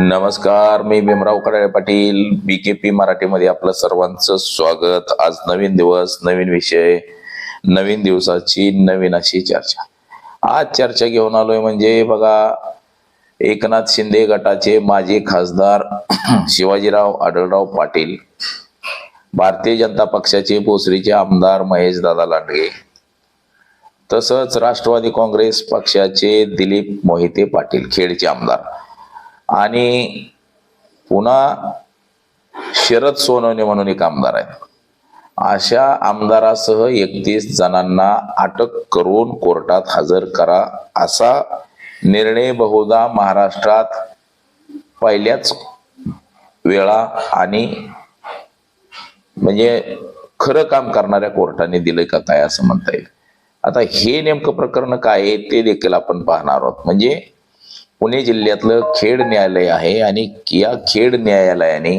नमस्कार मी Bhimrao Karale Patil B K P मराठीमध्ये आपलं सर्वांचं स्वागत. आज नवीन दिवस नवीन विषय नवीन दिवसाची नवीन अशी चर्चा. आज चर्चा घेऊन आलोय म्हणजे बघा एकनाथ शिंदे गटाचे माजी खासदार शिवाजीराव आढळराव पाटील भारतीय जनता पक्षाचे भोसरीचे आमदार महेश दादा लांडगे तसंच राष्ट्रवादी काँग्रेस पक्षाचे दिलीप मोहिते पाटील खेडचे आमदार. आणि पुन्हा शरद सोनवणे म्हणून एक आमदार आहेत. अशा आमदारासह एकतीस जणांना अटक करून कोर्टात हजर करा असा निर्णय बहुधा महाराष्ट्रात पहिल्याच वेळा आणि म्हणजे खरं काम करणाऱ्या कोर्टाने दिलंय का काय असं म्हणता येईल. आता हे नेमकं प्रकरण काय आहे ते देखील आपण पाहणार आहोत. म्हणजे पुणे जिल्ह्यातलं खेड न्यायालय आहे आणि या खेड न्यायालयाने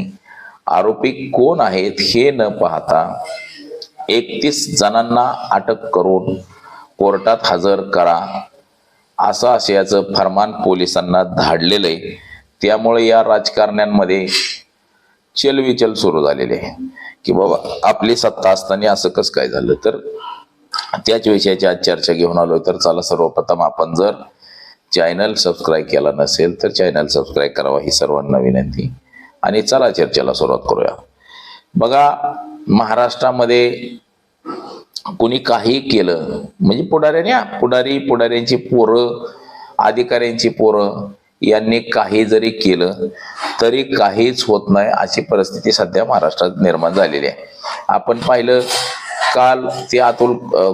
आरोपी कोण आहेत हे न पाहता एकतीस जणांना अटक करून कोर्टात हजर करा असं आशयाचं फरमान पोलिसांना धाडलेलं आहे त्यामुळे या राजकारण्यांमध्ये चलविचल सुरू झालेले आहे. की बाबा आपली सत्ता असताना असं कसं काय झालं? तर त्याच विषयाची आज चर्चा घेऊन आलो तर चला सर्वप्रथम आपण जर चॅनल सबस्क्राईब केला नसेल तर चॅनल सबस्क्राईब करावा ही सर्वांना विनंती. आणि चला चर्चेला सुरुवात करूया. बघा महाराष्ट्रामध्ये कुणी काही केलं म्हणजे पुढाऱ्याने पुढारी पुढाऱ्यांची पोरं अधिकाऱ्यांची पोरं यांनी काही जरी केलं तरी काहीच होत नाही अशी परिस्थिती सध्या महाराष्ट्रात निर्माण झालेली आहे. आपण पाहिलं काल ते अतुल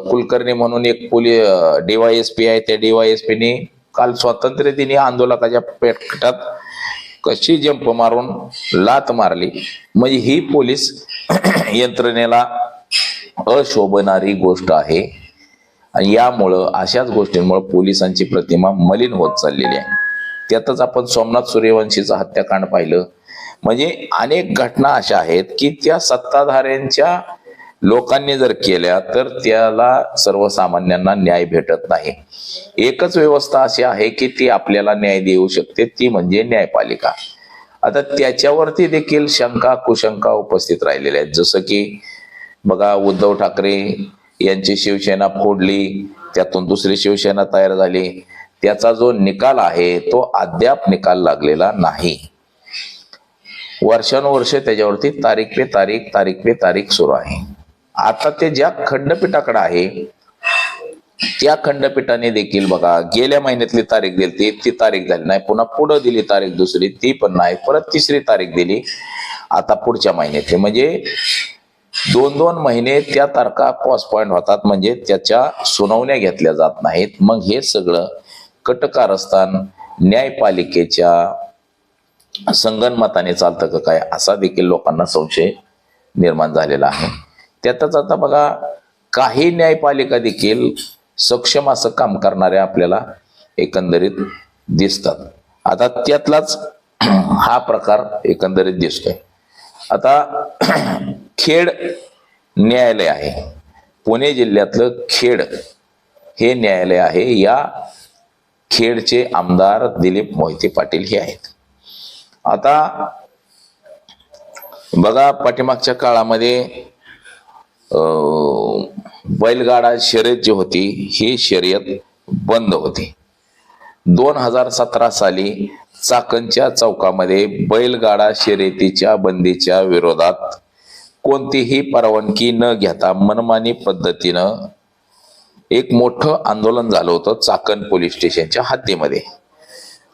कुलकर्णी म्हणून एक पोली डीवायएसपी आहे त्या डीवायएसपीने काल स्वातंत्र्य दिनी आंदोलकाच्या पेटात कशी जंप मारून लात मारली. म्हणजे ही पोलीस यंत्रणेला अशोभणारी गोष्ट आहे. आणि यामुळं अशाच गोष्टींमुळे पोलिसांची प्रतिमा मलिन होत चाललेली आहे. त्यातच आपण सोमनाथ सूर्यवंशीचं हत्याकांड पाहिलं. म्हणजे अनेक घटना अशा आहेत की त्या सत्ताधाऱ्यांच्या लोकांनी जर केल्या तर त्याला सर्वसामान्यांना न्याय भेटत नाही. एकच व्यवस्था अशी आहे की ती आपल्याला न्याय देऊ शकते ती म्हणजे न्यायपालिका. आता त्याच्यावरती देखील शंका कुशंका उपस्थित राहिलेल्या आहेत. जसं की बघा उद्धव ठाकरे यांची शिवसेना फोडली त्यातून दुसरी शिवसेना तयार झाली. त्याचा जो निकाल आहे तो अद्याप निकाल लागलेला नाही. वर्षानुवर्ष त्याच्यावरती तारीख पे तारीख तारीख पे तारीख सुरू आहे. आता ते ज्या खंडपीठाकडे आहे त्या खंडपीठाने देखील बघा गेल्या महिन्यातली तारीख दिली ती ती तारीख झाली नाही. पुन्हा पुढे दिली तारीख दुसरी ती पण नाही. परत तिसरी तारीख दिली. आता पुढच्या महिन्यातली. म्हणजे दोन दोन महिने त्या तारखा पॉइंट होतात. म्हणजे त्याच्या सुनावण्या घेतल्या जात नाहीत. मग हे सगळं कटकारस्थान न्यायपालिकेच्या संगणमताने चालतं का काय असा देखील लोकांना संशय निर्माण झालेला आहे. त्यातच आता बघा काही न्यायपालिका देखील सक्षम असं काम करणाऱ्या आपल्याला एकंदरीत दिसतात. आता त्यातलाच हा प्रकार एकंदरीत दिसतोय. आता खेड न्यायालय आहे. पुणे जिल्ह्यातलं खेड हे न्यायालय आहे. या खेडचे आमदार दिलीप मोहिते पाटील हे आहेत. आता बघा पाठीमागच्या काळामध्ये बैलगाडा शर्यत जी होती ही शर्यत बंद होती. दोन हजार सतरा साली चाकणच्या चौकामध्ये बैलगाडा शर्यतीच्या बंदीच्या विरोधात कोणतीही परवानगी न घेता मनमानी पद्धतीनं एक मोठं आंदोलन झालं होतं चाकण पोलीस स्टेशनच्या हद्दीमध्ये.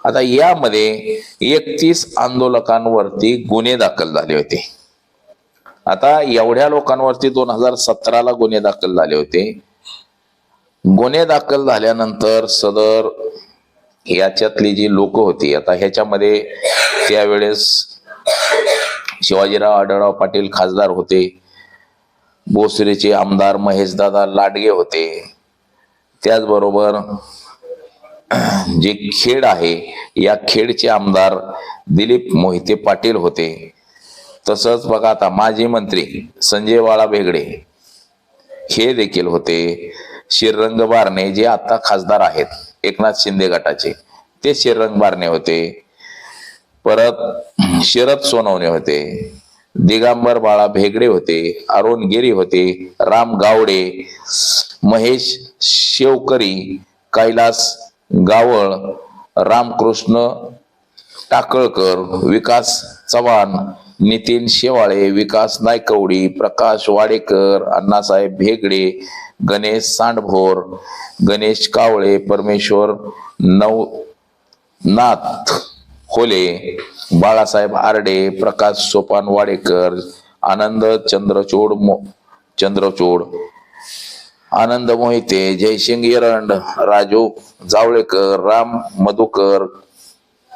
आता यामध्ये एकतीस आंदोलकांवरती गुन्हे दाखल झाले होते. आता एवढ्या लोकांवरती दोन हजार सतराला गुन्हे दाखल झाले होते. गुन्हे दाखल झाल्यानंतर सदर याच्यातली जी लोक होती आता ह्याच्यामध्ये त्यावेळेस शिवाजीराव आढळराव पाटील खासदार होते. भोसरीचे आमदार महेशदादा लाडगे होते. त्याचबरोबर जे खेड आहे या खेडचे आमदार दिलीप मोहिते पाटील होते. तसंच बघा आता माजी मंत्री संजय बाळा भेगडे हे देखील होते. श्रीरंग बारणे जे आता खासदार आहेत एकनाथ शिंदे गटाचे ते श्रीरंग बारणे होते. परत शरद सोनवणे होते. दिगंबर बाळा भेगडे होते अरुण गिरी होते राम गावडे महेश शेवकरी कैलास गावळ रामकृष्ण टाकळकर विकास चव्हाण नितीन शेवाळे विकास नायकवडी प्रकाश वाडेकर अण्णासाहेब भेगडे गणेश सांडभोर गणेश कावळे परमेश्वर नव नाथ होले बाळासाहेब आरडे प्रकाश सोपान वाडेकर आनंद चंद्रचूड मो चंद्रचूड आनंद मोहिते जयसिंग येरंड राजू जावळेकर राम मधुकर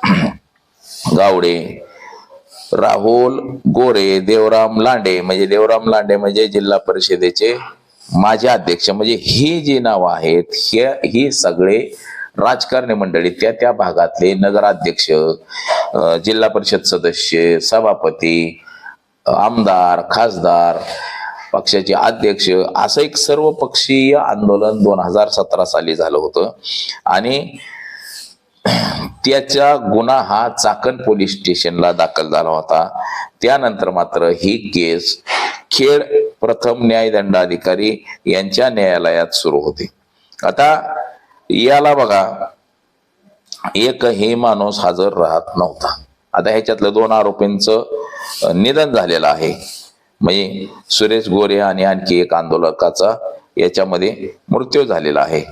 गावडे. राहुल गोरे देवराम लांडे म्हणजे देवराम लांडे म्हणजे जिल्हा परिषदेचे माझे अध्यक्ष. म्हणजे ही जी नावं आहेत हे हे सगळे राजकारणी मंडळी त्या त्या भागातले नगराध्यक्ष जिल्हा परिषद सदस्य सभापती आमदार खासदार पक्षाचे अध्यक्ष असं एक सर्व पक्षीय आंदोलन दोन हजार सतरा साली झालं होतं. आणि त्याचा गुन्हा हा चाकण पोलीस स्टेशनला दाखल झाला होता. त्यानंतर मात्र ही केस खेड प्रथम न्यायदंडाधिकारी यांच्या न्यायालयात सुरू होते. आता याला बघा एकही माणूस हजर राहत नव्हता. आता ह्याच्यातलं दोन आरोपींचं निधन झालेलं आहे. म्हणजे सुरेश गोरे आणि आणखी एक आंदोलकाचा याच्यामध्ये मृत्यू झालेला आहे.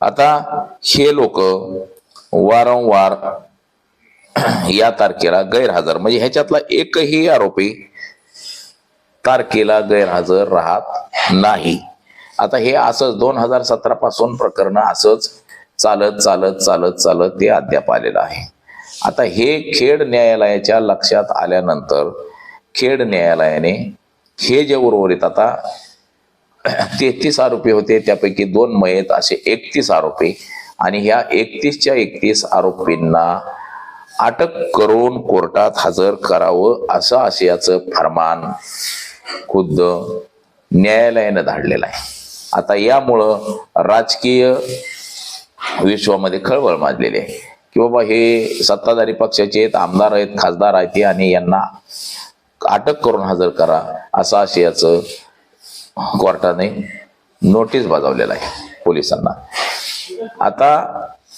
आता हे लोक वारंवार या तारखेला गैरहजर. म्हणजे ह्याच्यातला एकही आरोपी तारखेला गैरहजर राहत नाही. आता हे असंच दोन हजार सतरा पासून प्रकरण असंच चालत चालत चालत चालत ते अद्याप आलेलं आहे. आता हे खेड न्यायालयाच्या लक्षात आल्यानंतर खेड न्यायालयाने हे जे उर्वरित आता तेहतीस आरोपी होते त्यापैकी दोन मयत असे एकतीस आरोपी आणि ह्या एकतीसच्या एकतीस आरोपींना अटक करून कोर्टात हजर करावं असं आशयाचं फरमान खुद्द न्यायालयानं धाडलेलं आहे. आता यामुळं राजकीय विश्वामध्ये खळबळ माजलेली आहे. की बाबा हे सत्ताधारी पक्षाचे आहेत आमदार आहेत खासदार आहेत आणि यांना अटक करून हजर करा असं आशयाचं कोर्टाने नोटीस बजावलेलं आहे पोलिसांना. आता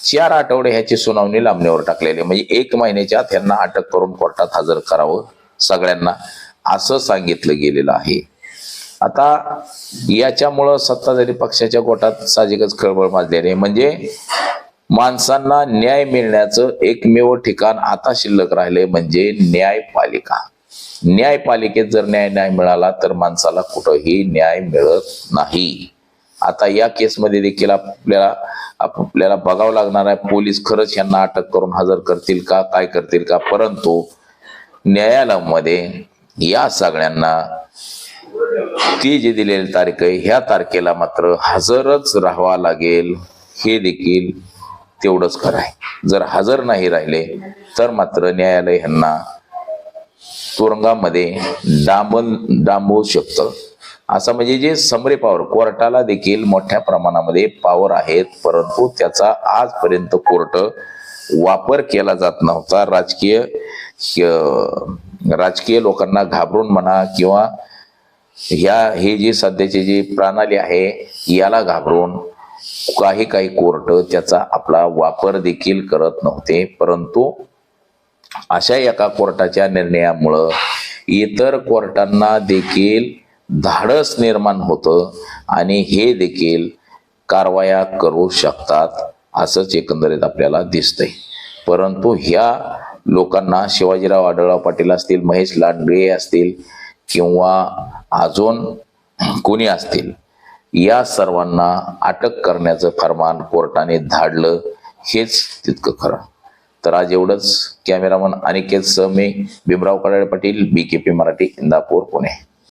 चार आठवडे ह्याची सुनावणी लांबणीवर टाकलेली आहे. म्हणजे एक महिन्याच्या आत यांना अटक करून कोर्टात हजर करावं सगळ्यांना असं सांगितलं गेलेलं आहे. आता याच्यामुळं सत्ताधारी पक्षाच्या गोटात साहजिकच खळबळ माजलेली आहे. म्हणजे माणसांना न्याय मिळण्याचं एकमेव ठिकाण आता शिल्लक राहिले म्हणजे न्यायपालिका. न्यायपालिकेत जर न्याय नाही मिळाला तर माणसाला कुठंही न्याय मिळत नाही. आता या केसमध्ये देखील आपल्याला आपल्याला बघावं लागणार आहे पोलीस खरंच यांना अटक करून हजर करतील का काय करतील का? परंतु न्यायालयामध्ये या सगळ्यांना ती जी दिलेली तारीख आहे ह्या तारखेला मात्र हजरच राहावा लागेल हे देखील तेवढंच खरं आहे. जर हजर नाही राहिले तर मात्र न्यायालय ह्यांना तुरुंगामध्ये डांबन डांबवू शकतं. असं म्हणजे जे समरे पॉवर कोर्टाला देखील मोठ्या प्रमाणामध्ये पॉवर आहेत परंतु त्याचा आजपर्यंत कोर्ट वापर केला जात नव्हता. राजकीय राजकीय लोकांना घाबरून म्हणा किंवा ह्या हे जी सध्याची जी प्रणाली आहे याला घाबरून काही काही कोर्ट त्याचा आपला वापर देखील करत नव्हते. परंतु अशा एका कोर्टाच्या निर्णयामुळं इतर कोर्टांना देखील धाडस निर्माण होतं आणि हे देखील कारवाया करू शकतात असंच एकंदरीत आपल्याला दिसतंय. परंतु ह्या लोकांना शिवाजीराव आढळराव पाटील असतील महेश लांडगे असतील किंवा अजून कोणी असतील या सर्वांना अटक करण्याचं फरमान कोर्टाने धाडलं हेच तितकं खरं. तर आज एवढंच. कॅमेरामन अनिकेत सह मी Bhimrao Kadale Patil B K P Marathi Indapur Pune.